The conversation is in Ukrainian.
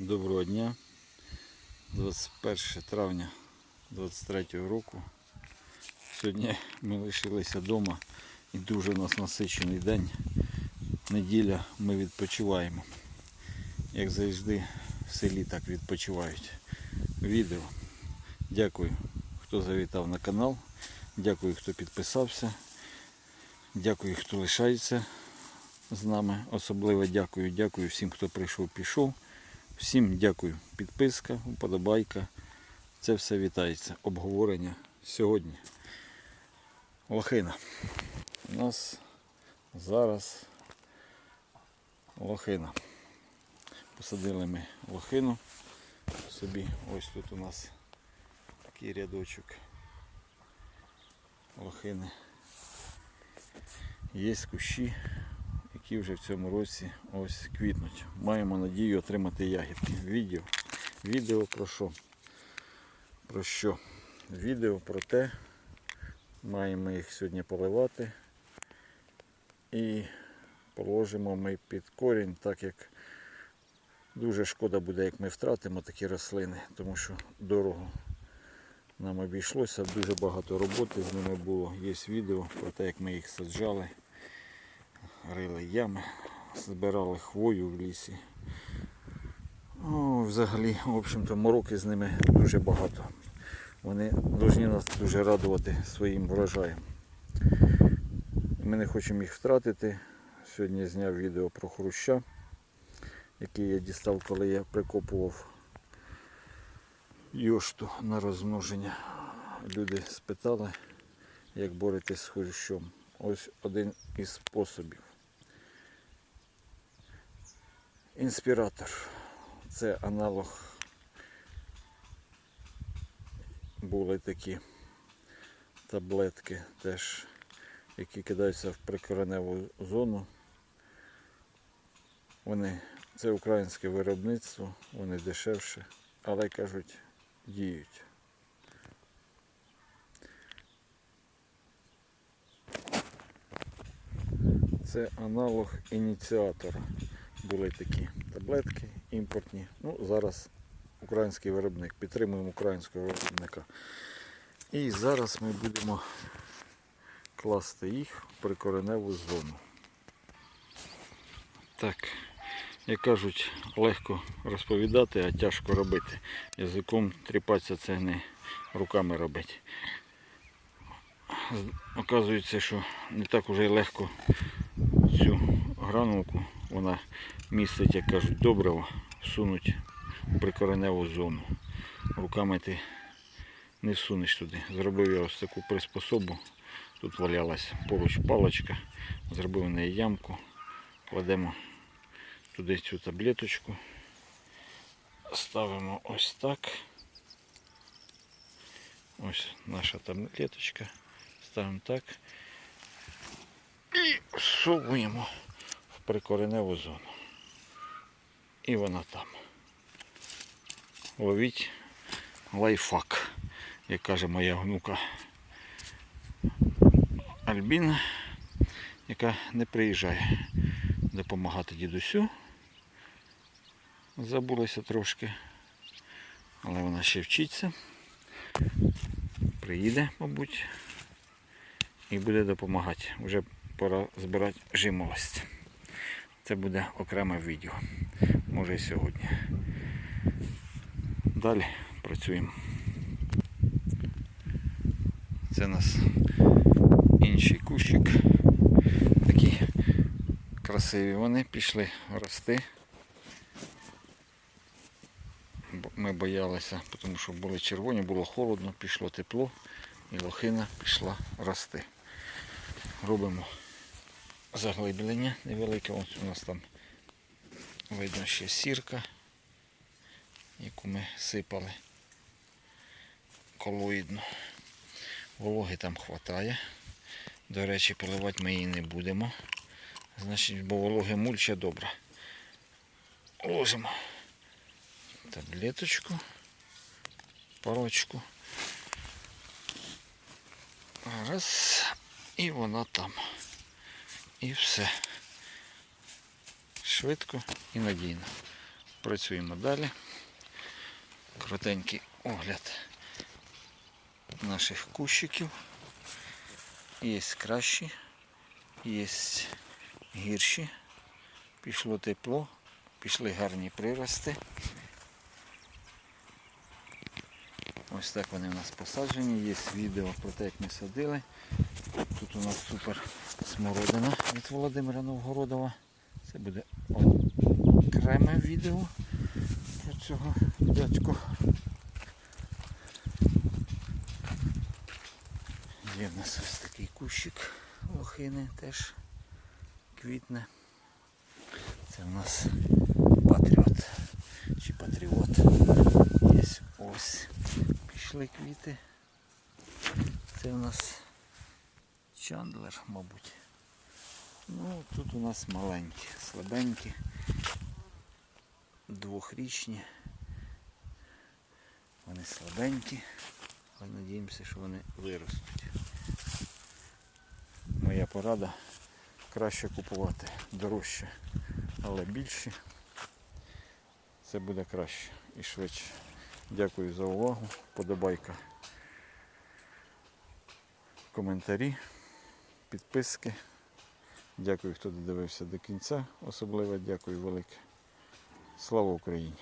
Доброго дня. 21 травня 23 року. Сьогодні ми лишилися вдома і дуже у нас насичений день. Неділя ми відпочиваємо. Як завжди в селі так відпочивають. Відео. Дякую, хто завітав на канал. Дякую, хто підписався. Дякую, хто лишається з нами. Особливо дякую. Дякую всім, хто прийшов, пішов. Всім дякую. Підписка, вподобайка. Це все вітається. Обговорення сьогодні. Лохина. У нас зараз лохина. Посадили ми лохину собі. Ось тут у нас такий рядочок лохини. Є кущі, які вже в цьому році ось квітнуть. Маємо надію отримати ягідки. Відео. Відео про що? Про що? Відео про те, маємо їх сьогодні поливати і положимо ми під корінь, так як дуже шкода буде, як ми втратимо такі рослини, тому що дорого нам обійшлося, дуже багато роботи з ними було. Є відео про те, як ми їх саджали, рили ями, збирали хвою в лісі. О, взагалі, в общем-то, мороки з ними дуже багато. Вони повинні нас дуже радувати своїм врожаєм. Ми не хочемо їх втратити. Сьогодні зняв відео про хруща, який я дістав, коли я прикопував йошту на розмноження. Люди спитали, як боротись з хрущом. Ось один із способів. Інспіратор. Це аналог. Були такі таблетки теж, які кидаються в прикореневу зону. Вони, це українське виробництво, вони дешевше, але кажуть, діють. Це аналог ініціатора. Були такі таблетки імпортні. Ну, зараз український виробник. Підтримуємо українського виробника. І зараз ми будемо класти їх в прикореневу зону. Так, як кажуть, легко розповідати, а тяжко робити. Язиком тріпатися це не руками робити. Оказується, що не так уже й легко цю гранулку, вона містить, як кажуть, добриво, всунуть в прикореневу зону. Руками ти не всунеш туди. Зробив я ось таку приспособу. Тут валялась поруч паличка, зробив в неї ямку, кладемо туди цю таблеточку, ставимо ось так. Ось наша таблеточка. Ставимо так. І всовуємо прикореневу зону. І вона там. Ловіть лайфхак, як каже моя внука Альбіна, яка не приїжджає допомагати дідусю. Забулася трошки, але вона ще вчиться. Приїде, мабуть, і буде допомагати. Вже пора збирати жимолость. Це буде окреме відео. Може і сьогодні. Далі працюємо. Це у нас інший кущик. Такі красиві вони пішли рости. Ми боялися, тому що були червоні, було холодно, пішло тепло і лохина пішла рости. Робимо заглиблення невелике. Ось у нас там видно ще сірка, яку ми сипали колоїдно. Вологи там хватає. До речі, поливати ми її не будемо. Значить, бо вологе мульча добре. Ложимо таблеточку, парочку. Раз. І вона там. І все. Швидко і надійно. Працюємо далі. Коротенький огляд наших кущиків. Є кращі, є гірші. Пішло тепло, пішли гарні прирости. Ось так вони у нас посаджені. Є відео про те, як ми садили. Тут у нас супер смородина від Володимира Новгородова. Це буде окреме відео про цього дядьку. Є в нас ось такий кущик лохини теж квітне. Це у нас патріот чи патріот. Є ось пішли квіти. Це у нас Чандлер, мабуть. Ну, тут у нас маленькі, слабенькі, двохрічні. Вони слабенькі, але надіємося, що вони виростуть. Моя порада краще купувати дорожче, але більше. Це буде краще і швидше. Дякую за увагу. Подобайка. Коментарі, підписки. Дякую, хто додивився до кінця. Особливо дякую велике. Слава Україні!